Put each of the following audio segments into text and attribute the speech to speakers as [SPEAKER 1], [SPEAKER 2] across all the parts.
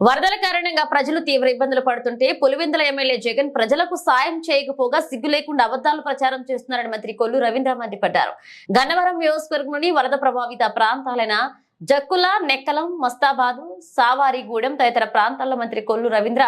[SPEAKER 1] వరదల కారణంగా ప్రజలు తీవ్ర ఇబ్బందులు పడుతుంటే పులివెందుల ఎమ్మెల్యే జగన్ ప్రజలకు సాయం చేయకపోగా సిగ్గు లేకుండా అబద్దాలు ప్రచారం చేస్తున్నారని మంత్రి కొల్లు రవీంద్ర మండిపడ్డారు. గన్నవరం నియోజకవర్గంలోని వరద ప్రభావిత ప్రాంతాలైన జక్కుల నెక్కలం మస్తాబాదు సావారిగూడెం తదితర ప్రాంతాల్లో మంత్రి కొల్లు రవీంద్ర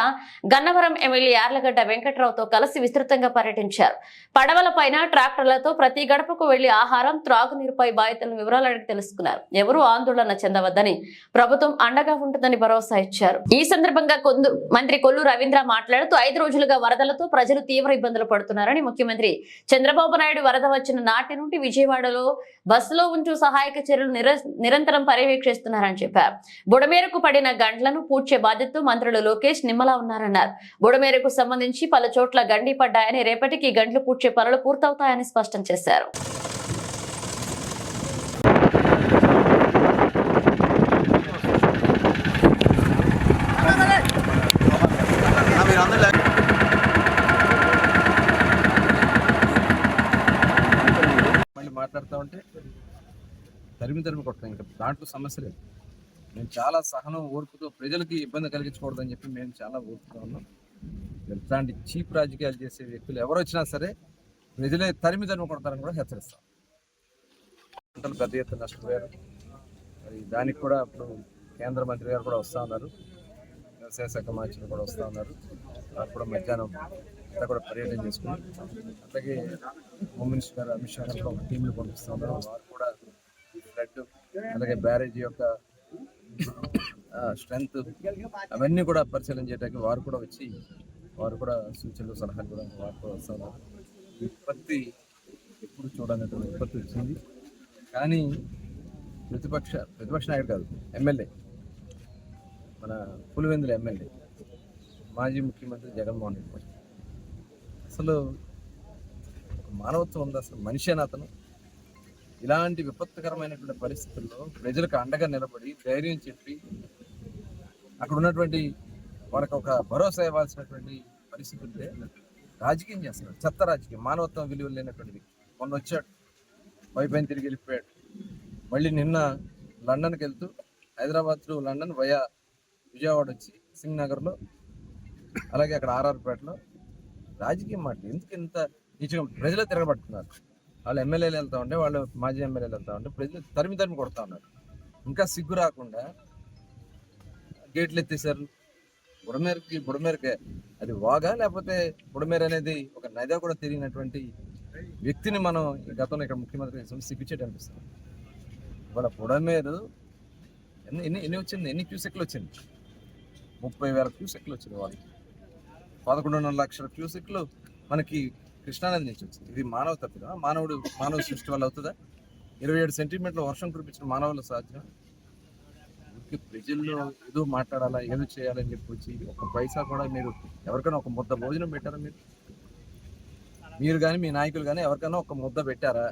[SPEAKER 1] గన్నవరం ఎమ్మెల్యే యార్లగడ్డ వెంకట్రావుతో కలిసి విస్తృతంగా పర్యటించారు. పడవల పైన ట్రాక్టర్లతో ప్రతి గడపకు వెళ్ళి ఆహారం త్రాగునీరుపై బాధితులను వివరాలు అడిగి తెలుసుకున్నారు. ఎవరూ ఆందోళన చెందవద్దని ప్రభుత్వం అండగా ఉంటుందని భరోసా ఇచ్చారు. ఈ సందర్భంగా కొందు మంత్రి కొల్లు రవీంద్ర మాట్లాడుతూ ఐదు రోజులుగా వరదలతో ప్రజలు తీవ్ర ఇబ్బందులు పడుతున్నారని ముఖ్యమంత్రి చంద్రబాబు నాయుడు వరద వచ్చిన నాటి నుండి విజయవాడలో బస్సులో ఉంటూ సహాయక చర్యలు నిరంతరం పర్యవేక్షిస్తున్నారని చెప్పారు. బుడమేరకు పడిన గంటలను పూడ్చే బాధ్యతతో మంత్రులు లోకేష్ నిమ్మలా ఉన్నారన్నారు. బుడమేరకు సంబంధించి పలు చోట్ల గండి పడ్డాయని రేపటికి గంటలు పూడ్చే పనులు పూర్తవుతాయని స్పష్టం చేశారు.
[SPEAKER 2] మాట్లాడుతూ ఉంటే తరిమి తరిమి కొట్టడం. ఇంకా దాంట్లో సమస్య లేదు. మేము చాలా సహనం ఓర్పుతో ప్రజలకి ఇబ్బంది కలిగించకూడదని చెప్పి మేము చాలా ఓర్పుతో ఉన్నాం. ఇట్లాంటి చీప్ రాజకీయాలు చేసే వ్యక్తులు ఎవరు వచ్చినా సరే ప్రజలే తరిమి తరిమి కొడతారని కూడా హెచ్చరిస్తాం. పంటలు పెద్ద ఎత్తున నష్టపోయారు. మరి దానికి కూడా ఇప్పుడు కేంద్ర మంత్రి గారు కూడా వస్తూ ఉన్నారు. వ్యవసాయ శాఖ మంత్రులు కూడా వస్తూ ఉన్నారు. వారు కూడా మధ్యాహ్నం అంతా కూడా పర్యటన చేసుకున్నారు అలాగే హోమ్ మినిస్టర్ గారు అమిత్ షా గారు ఒక టీంలు పంపిస్తూ ఉన్నారు. వారు కూడా థ్రెడ్ అలాగే బ్యారేజ్ యొక్క స్ట్రెంగ్త్ అవన్నీ కూడా పరిశీలన చేయడానికి వారు కూడా వచ్చి వారు కూడా సూచనలు సలహాలు కూడా వారు కూడా వస్తూ విపత్తి ఎప్పుడు చూడనటువంటి విపత్తి వచ్చింది. కానీ ప్రతిపక్ష ప్రతిపక్ష నాయకుడు కాదు ఎమ్మెల్యే మన పులివెందుల ఎమ్మెల్యే మాజీ ముఖ్యమంత్రి జగన్మోహన్ రెడ్డి అసలు మానవత్వం ఉంది? అసలు మనిషి అని అతను? ఇలాంటి విపత్తుకరమైనటువంటి పరిస్థితుల్లో ప్రజలకు అండగా నిలబడి ధైర్యం చెప్పి అక్కడ ఉన్నటువంటి వాళ్ళకి ఒక భరోసా ఇవ్వాల్సినటువంటి పరిస్థితి ఉంటే రాజకీయం చేస్తున్నాడు. చెత్త రాజకీయం మానవత్వం విలువలు లేనటువంటి వ్యక్తి. మొన్న వచ్చాడు వైపైన తిరిగి వెళ్ళిపోయాడు. మళ్ళీ నిన్న లండన్కి వెళ్తూ Hyderabad to London via Vijayawada వచ్చి సింగ్ నగర్లో అలాగే అక్కడ ఆర్ఆర్పేటలో రాజకీయం మాట ఎందుకు ఇంత నిజంగా ప్రజలే తిరగబడుతున్నారు? వాళ్ళు ఎమ్మెల్యేలు వెళ్తా ఉంటే వాళ్ళు మాజీ ఎమ్మెల్యేలు వెళ్తా ఉంటే ప్రజలు తరిమి తరిమి కొడతా ఉన్నారు. ఇంకా సిగ్గు రాకుండా గేట్లు ఎత్తేసారు బుడమేరకి బుడమేరకే. అది వాగా లేకపోతే బుడమేర అనేది ఒక నదిగా కూడా తిరిగినటువంటి వ్యక్తిని మనం గతంలో ఇక్కడ ముఖ్యమంత్రి చేసాం సిగ్గుచేటి అనిపిస్తుంది. ఇవాళ బుడమేరు ఎన్ని ఎన్ని ఎన్ని వచ్చింది? ఎన్ని క్యూసెక్లు వచ్చింది? ముప్పై వేల క్యూసెక్లు వచ్చింది వాళ్ళకి. పదకొండున్నర లక్షల క్యూసెక్లు మనకి కృష్ణానది నుంచి వచ్చింది ఇది మానవ తప్పిదా మానవుడు మానవ సృష్టి వల్ల అవుతుందా? ఇరవై ఏడు సెంటీమీటర్ల వర్షం కురిపించిన మానవుల సాధ్యం? ప్రజల్లో ఏదో మాట్లాడాలా ఏదో చేయాలని చెప్పి వచ్చి ఒక పైసా కూడా మీరు ఎవరికైనా ఒక ముద్ద భోజనం పెట్టారా మీరు? మీరు కానీ మీ నాయకులు కానీ ఎవరికైనా ఒక ముద్ద పెట్టారా?